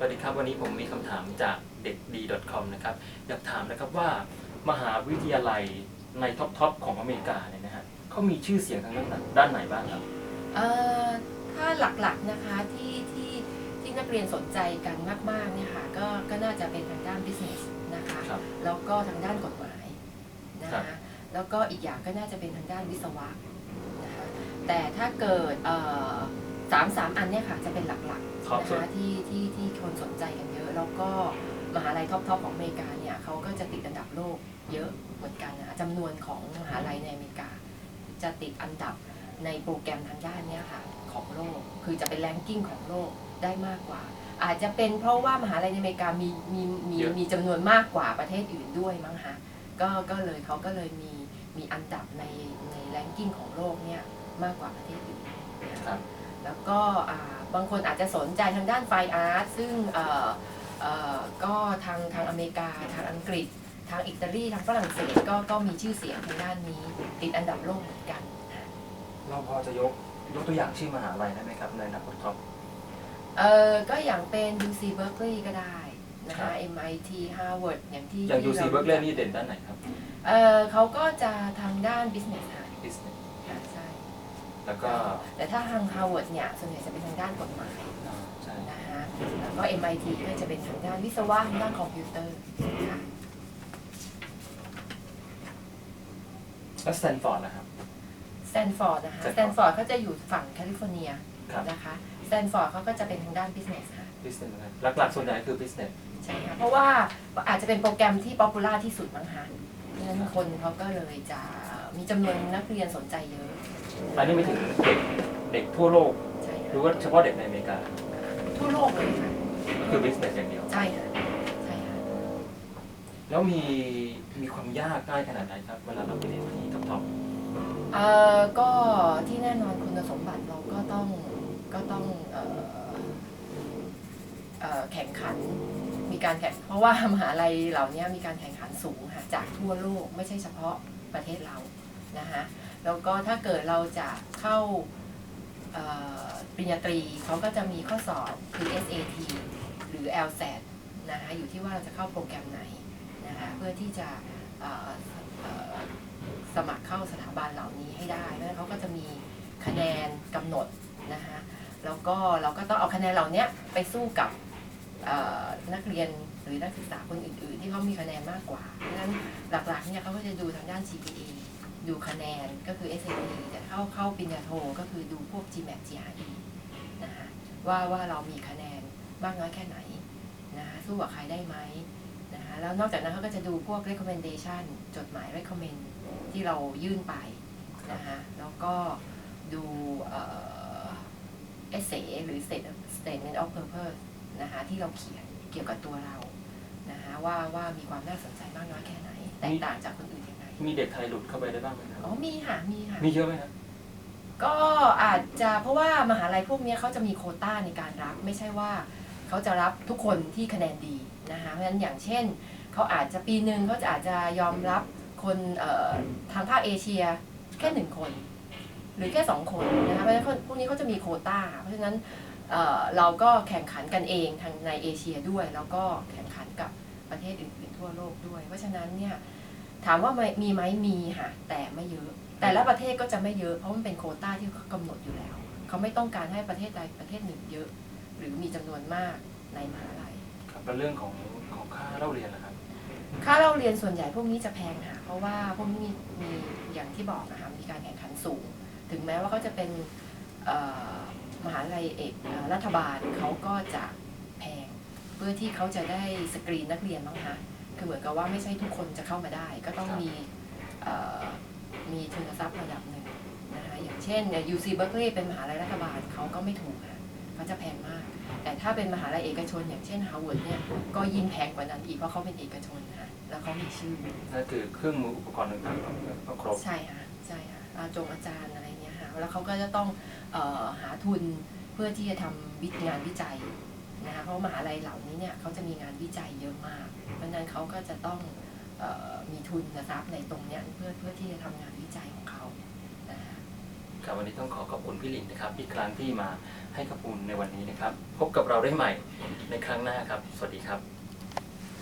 วัสดีครับวันนี้ผมมีคำถามจากเด็กดี .com นะครับอยากถามนะครับว่ามหาวิทยาลัยในท็อปทอปของอเมริกาเนี่ยนะฮะเขามีชื่อเสียงทางด้านไหนด้านไหนบ้างครับเอ่อถ้าหลักๆนะคะที่ที่ที่นักเรียนสนใจกันมากๆเนี่ยค่ะก็ก็น่าจะเป็นทางด้าน business นะคะครับแล้วก็ทางด้านกฎหมายนะครัคะบแล้วก็อีกอย่างก็น่าจะเป็นทางด้านวิศวะนะคะแต่ถ้าเกิดเอ่อสามสามอันเนี่ยค่ะจะเป็นหลักๆ ครับนะคะที่ที่ที่คนสนใจกันเยอะ แล้วก็มหาลัยท็อปๆของอเมริกาเนี่ยเขาก็จะติดอันดับโลกเยอะเหมือนกันนะคะจำนวนของมหาลัยในอเมริกา จะติดอันดับในโปรแกรมทางด้านเนี้ยค่ะของโลก คือจะเป็นแรงกิ้งของโลกได้มากกว่า อาจจะเป็นเพราะว่ามหาลัยในอเมริกามีมีมีเยอะ มีจำนวนมากกว่าประเทศอื่นด้วยมั้งคะก็ก็เลยเขาก็เลยมีมีอันดับในในแรงกิ้งของโลกเนี่ยมากกว่าประเทศอื่นนะครัคะบ แล้วก็อ่าบางคนอาจจะสนใจทางด้านไฟอาร์ตซึ่งเอ่อเอ่อก็ทางทางอเมริกาทางอังกฤษ ทางอิตาลีทางฝรั่งเศสก็ก็มีชื่อเสียงทางด้านนี้ ติดอันดับโลกเหมือนกัน เราพอจะยกยกตัวอย่างชื่อมหาลัยได้ไหมครับ ในอันดับท็อปเออก็อย่างเป็น UC Berkeley ก็ได้นะครัคะบ MIT Harvard อย่างที่อย่างที่ UC รา Berkeley นี่เด่นด้านไหนครับเออเขาก็จะทางด้าน business ค่ะ business ค่ะใช่ แล้วก็แต่ถ้าทาง Harvard เนี่ยส่วนใหญ่จะเป็นทางด้านกฎหมายอ่าใช่นะคะแล้วก็ MIT ก็จะเป็นทางด้านวิศวะทางด้านคอมพิวเตอร์ค่ะแล้วสแตนฟอร์ดนะครับ สแตนฟอร์ดนะคะส Stanford แตนฟอร์ดเขาจะอยู่ฝั่งแคลิฟอร์เนียครับนะคะสแตนฟอร์ดเขาก็จะเป็นทางด้าน business ค่ะ business นะครับหลักๆส่วนใหญ่คือ business ใช่ค่ะเพราะว่าอาจจะเป็นโปรแกรมที่ป๊อปปูล่าที่สุดมั้งคะ เพราะฉะนั้นคนเขาก็เลยจะมีจำนวนนักเรียนสนใจเยอะอันนี้ไม่ถึงเด็กเด็กทั่วโลกใช่หค่ะรือว่าเฉพาะเด็กในอเมริกาทั่วโลกเลยค่ะคือ business อย่างเดียว ใช่ค่ะใช่ค่ะแล้วมีมีความยากง่ายขนาดไหนครับ เวลาเราไปเรียนที่ท็อปทอปเอ่อก็ที่แน่นอนคุณสมบัติเราก็ต้องก็ต้องเอ่อเอ่อแข่งขันมี การแข่งเพราะว่ามหาลัยเหล่านี้มีการแข่งขันสูงค่ะจากทั่วโลกไม่ใช่เฉพาะประเทศเรานะคะแล้วก็ถ้าเกิดเราจะเข้าปริญญาตรีเขาก็จะมีข้อสอบคือ SAT หรือ LSAT นะคะอยู่ที่ว่าเราจะเข้าโปรแกรมไหนนะคะเพื่อที่จะสมัครเข้าสถาบันเหล่านี้ให้ได้แล้วเขาก็จะมีคะแนนกำหนดนะคะแล้วก็เราก็ต้องเอาคะแนนเหล่านี้ไปสู้กับ นักเรียนหรือนักศึกษาคนอื่น ๆ ที่เขามีคะแนนมากกว่าเพราะฉะนั้นหลักๆเนี่ยเขาก็จะดูทางด้าน GPA ดูคะแนนก็คือ SAT แต่เข้าเข้าปริญญาโทก็คือดูพวก GMAT GRE นะคะว่าว่าเรามีคะแนนมากน้อยแค่ไหนนะคะสู้กับใครได้ไหมนะคะแล้วนอกจากนั้นเขาก็จะดูพวก recommendation จดหมาย recommend ที่เรายื่นไปนะคะแล้วก็ดูเอ่อ essay หรือ state- statement of purpose นะคะที่เราเขียนเกี่ยวกับตัวเรานะคะว่าว่ามีความน่าสนใจมากน้อยแค่ไหน แตกต่างจากคนอื่นยังไงมีเด็กไทยหลุดเข้าไปได้บ้างไหมครับอ๋อมีค่ะมีค่ะมีเยอะไหมครับก็อาจจะเพราะว่ามหาลัยพวกเนี้ยเขาจะมีโควต้าในการรับ ไม่ใช่ว่าเขาจะรับทุกคนที่คะแนนดีนะคะเพราะฉะนั้นอย่างเช่นเขาอาจจะปีหนึ่งเขาจะอาจจะยอมรับคนเอ่อทางภาคเอเชียแค่หนึ่งคน หรือแค่สองคนนะคะเพราะฉะนั้นพวกนี้เขาจะมีโควต้า เพราะฉะนั้น เอ่อเราก็แข่งขันกันเองทางในเอเชียด้วย แล้วก็แข่งขันกับประเทศอื่นๆทั่วโลกด้วย เพราะฉะนั้นเนี่ยถามว่ามีไหมมีค่ะ แต่ไม่เยอะ แต่ละประเทศก็จะไม่เยอะเพราะมันเป็นโควต้าที่เขากำหนดอยู่แล้ว เขาไม่ต้องการให้ประเทศใดประเทศหนึ่งเยอะ หรือมีจำนวนมากในมหาลัยครับแล้วเรื่องของของค่าเล่าเรียนนะครับค่าเล่าเรียนส่วนใหญ่พวกนี้จะแพงค่ะเพราะว่าพวกนี้มีมีอย่างที่บอกนะคะมีการแข่งขันสูง ถึงแม้ว่าเขาจะเป็นเอ่อ มหาลัยเอกเอ่อรัฐบาลเขาก็จะแพง เพื่อที่เขาจะได้สกรีนนักเรียนบ้างคะคือเหมือนกับว่าไม่ใช่ทุกคนจะเข้ามาได้ ก็ต้องครับมีเอ่อมีทุนทรัพย์ระดับหนึ่งนะคะอย่างเช่นเนี่ย UC Berkeley เป็นมหาลัยรัฐบาลเขาก็ไม่ถูกค่ะเขาจะแพงมาก แต่ถ้าเป็นมหาลัยเอกชน อย่างเช่น Harvard เนี่ยก็ยิ่งแพงกว่านั้นอีกเพราะเขาเป็นเอกชนค่ะแล้วเขามีชื่อนั่นคือเครื่องมืออุปกรณ์ต่างๆต้องต้องครบใช่ค่ะใช่ค่ะอาจงอาจารย์อะไรเงี้ยค่ะ แล้วเขาก็จะต้องออหาทุนเพื่อที่จะทำวิงานวิจัยนะคะเพราะมหาลัยเหล่านี้เนี่ยเขาจะมีงานวิจัยเยอะมาก เพราะนั้นเขาก็จะต้องออมีทุนทรัพย์ในตรงเนี้ยเพื่อเพื่อที่จะทำงานวิจัยของเขานะคะครับวันนี้ต้องขอขอบคุณพี่หลินนะครับอีกครั้งที่มาให้ข้อมูลในวันนี้นะครับ พบกับเราได้ใหม่ในครั้งหน้าครับ สวัสดีครับ